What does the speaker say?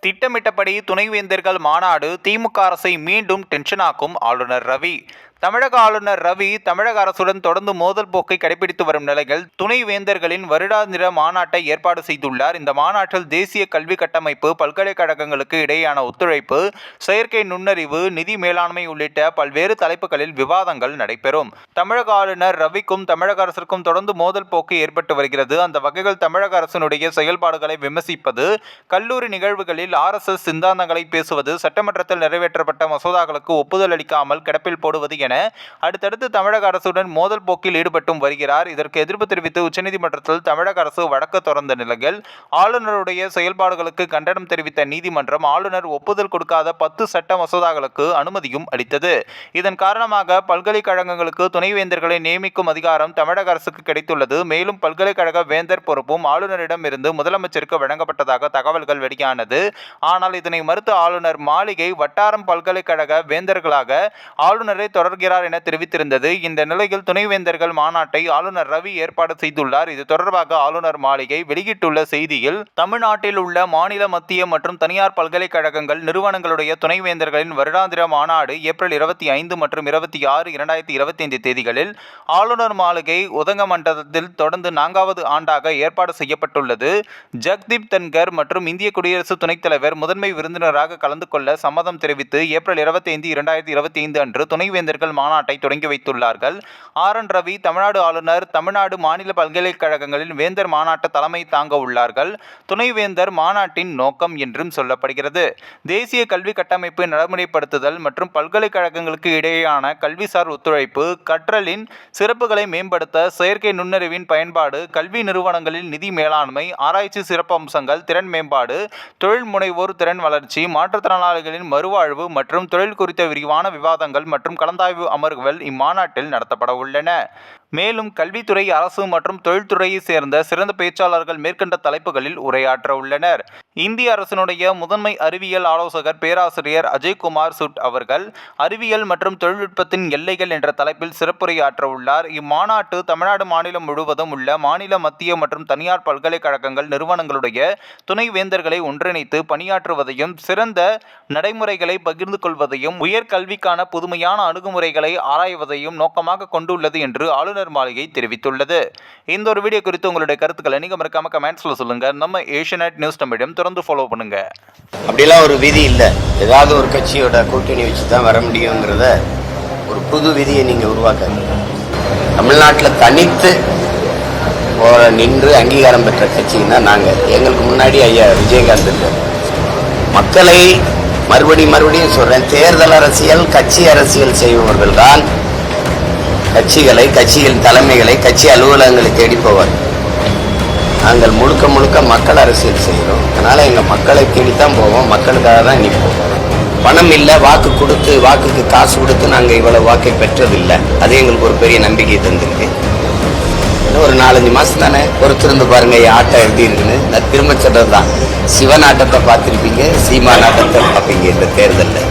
திட்டமிட்டபடி துணைவேந்தர்கள் மாநாடு திமுக அரசை மீண்டும் டென்ஷனாக்கும் ஆளுநர் ரவி. தமிழக ஆளுநர் ரவி தமிழக அரசுடன் தொடர்ந்து மோதல் போக்கை கடைபிடித்து வரும் நிலையில் துணைவேந்தர்களின் வருடாந்திர மாநாட்டை ஏற்பாடு செய்துள்ளார். இந்த மாநாட்டில் தேசிய கல்வி கட்டமைப்பு பல்கலைக்கழகங்களுக்கு இடையேயான ஒத்துழைப்பு செயற்கை நுண்ணறிவு நிதி மேலாண்மை உள்ளிட்ட பல்வேறு தலைப்புகளில் விவாதங்கள் நடைபெறும். தமிழக ஆளுநர் ரவிக்கும் தமிழக அரசிற்கும் தொடர்ந்து மோதல் போக்கு ஏற்பட்டு வருகிறது. அந்த வகையில் தமிழக அரசினுடைய செயல்பாடுகளை விமர்சிப்பது கல்லூரி நிகழ்வுகளில் ஆர்எஸ்எஸ் சிந்தாந்தங்களை பேசுவது சட்டமன்றத்தில் நிறைவேற்றப்பட்ட மசோதாக்களுக்கு ஒப்புதல் அளிக்காமல் கிடப்பில் போடுவது என அடுத்தடுத்து தமிழக அரசுடன் மோதல் போக்கில் ஈடுபட்டும் வருகிறார். இதற்கு எதிர்ப்பு தெரிவித்து உச்சநீதிமன்றத்தில் தமிழக அரசு வழக்கு தொடர்ந்த நிலையில் ஆளுநருடைய செயல்பாடுகளுக்கு கண்டனம் தெரிவித்த நீதிமன்றம் ஆளுநர் ஒப்புதல் கொடுக்காத பத்து சட்ட மசோதாக்களுக்கு அனுமதியும் அளித்தது. இதன் காரணமாக பல்கலைக்கழகங்களுக்கு துணைவேந்தர்களை நியமிக்கும் அதிகாரம் தமிழக அரசுக்கு கிடைத்துள்ளது. மேலும் பல்கலைக்கழக வேந்தர் பொறுப்பும் ஆளுநரிடம் இருந்து முதலமைச்சருக்கு வழங்கப்பட்டதாக தகவல்கள் வெளியானது. ஆனால் இதனை மறுத்த ஆளுநர் மாளிகை வட்டாரம் பல்கலைக்கழக வேந்தர்களாக ஆளுநரை தொடர் தொடர்கிறார் என தெரிவித்திருந்தது. இந்த நிலையில் துணைவேந்தர்கள் மாநாட்டை ஆளுநர் ரவி ஏற்பாடு செய்துள்ளார். இது தொடர்பாக ஆளுநர் மாளிகை வெளியிட்டுள்ள செய்தியில் தமிழ்நாட்டில் உள்ள மாநில மத்திய மற்றும் தனியார் பல்கலைக்கழகங்கள் நிறுவனங்களுடைய துணைவேந்தர்களின் வருடாந்திர மாநாடு ஏப்ரல் இருபத்தி ஐந்து மற்றும் இருபத்தி ஆறு இரண்டாயிரத்தி இருபத்தி ஐந்து தேதிகளில் ஆளுநர் மாளிகை உதகமண்டலத்தில் தொடர்ந்து நான்காவது ஆண்டாக ஏற்பாடு செய்யப்பட்டுள்ளது. ஜக்தீப் தன்கர் மற்றும் இந்திய குடியரசு துணைத் தலைவர் முதன்மை விருந்தினராக கலந்து கொள்ள சம்மதம் தெரிவித்து ஏப்ரல் இருபத்தி ஐந்து இரண்டாயிரத்தி இருபத்தி ஐந்து அன்று துணைவேந்தர்கள் மாநாட்டை தொடங்கி வைத்துள்ளார்கள். ஆர். என். ரவி தமிழ்நாடு ஆளுநர் தமிழ்நாடு மாநில பல்கலைக்கழகங்களில் வேந்தர் மாநாட்ட தலைமை தாங்க உள்ளார்கள். துணைவேந்தர் மாநாட்டின் நோக்கம் என்றும் சொல்லப்படுகிறது. தேசிய கல்வி கட்டமைப்பு நடைமுறைப்படுத்துதல் மற்றும் பல்கலைக்கழகங்களுக்கு இடையேயான கல்விசார் ஒத்துழைப்பு கற்றலின் சிறப்புகளை மேம்படுத்த செயற்கை நுண்ணறிவின் பயன்பாடு கல்வி நிறுவனங்களில் நிதி மேலாண்மை ஆராய்ச்சி சிறப்பம்சங்கள் திறன் மேம்பாடு தொழில் முனைவோர் திறன் வளர்ச்சி மாற்றுத்திறனாளிகளின் மறுவாழ்வு மற்றும் தொழில் குறித்த விரிவான விவாதங்கள் மற்றும் கலந்தாய்வு அமர்வுகள் இம்மாநாட்டில் நடத்தப்பட உள்ளன மேலும் கல்வித்துறை அரசு மற்றும் தொழில்துறையை சேர்ந்த சிறந்த பேச்சாளர்கள் மேற்கண்ட தலைப்புகளில் உரையாற்ற உள்ளனர். இந்திய அரசினுடைய முதன்மை அறிவியல் ஆலோசகர் பேராசிரியர் அஜய்குமார் சுட் அவர்கள் அறிவியல் மற்றும் தொழில்நுட்பத்தின் எல்லைகள் என்ற தலைப்பில் சிறப்புரையாற்ற உள்ளார். இம்மாநாட்டு தமிழ்நாடு மாநிலம் முழுவதும் உள்ள மாநில மத்திய மற்றும் தனியார் பல்கலைக்கழகங்கள் நிறுவனங்களுடைய துணைவேந்தர்களை ஒன்றிணைத்து பணியாற்றுவதையும் சிறந்த நடைமுறைகளை பகிர்ந்து கொள்வதையும் உயர்கல்விக்கான புதுமையான அணுகுமுறைகளை ஆராய்வதையும் நோக்கமாக கொண்டுள்ளது என்று ஆளுநர் மாளிகை தெரிவித்துள்ளது. இந்த ஒரு வீடியோ குறித்து உங்களுடைய கருத்துக்களை நீங்க மறக்காம கமெண்ட்ஸில் சொல்லுங்க. நம்ம ஏஷியநெட் நியூஸ் தமிழம் தொடர்ந்து ஃபாலோ பண்ணுங்க. அப்படிலாம் ஒரு விதி இல்லை. ஏதாவது ஒரு கட்சியோட கூட்டணி வச்சு தான் வர முடியுங்கிறத ஒரு புது விதியை நீங்கள் உருவாக்க தமிழ்நாட்டில் தனித்து நின்று அங்கீகாரம் பெற்ற கட்சின்னா நாங்கள் எங்களுக்கு முன்னாடி ஐயா விஜயகாந்த் மக்களை மறுபடியும் மறுபடியும் சொல்றேன். தேர்தல் அரசியல் கட்சி அரசியல் செய்பவர்கள் தான் கட்சிகளை கட்சியின் தலைமைகளை கட்சி அலுவலகங்களை தேடி போவார் நாங்கள் முழுக்க முழுக்க மக்கள் அரசியல் செய்கிறோம். அதனால் எங்கள் மக்களை தேடித்தான் போவோம். மக்களுக்காக தான் நிற்போம். பணம் இல்லை வாக்கு கொடுத்து வாக்குக்கு காசு கொடுத்து நாங்கள் இவ்வளோ வாக்கை பெற்றதில்லை. அது எங்களுக்கு ஒரு பெரிய நம்பிக்கை தந்திருக்கு. இன்னும் ஒரு நாலஞ்சு மாதம் தானே பொறுத்திருந்து பாருங்க ஆட்டம் எப்படி இருக்குன்னு. நான் திரும்ப சொல்கிறது தான் சிவன் ஆட்டத்தை பார்த்துருப்பீங்க சீமான் ஆட்டத்தை பார்ப்பீங்க இந்த தேர்தலில்.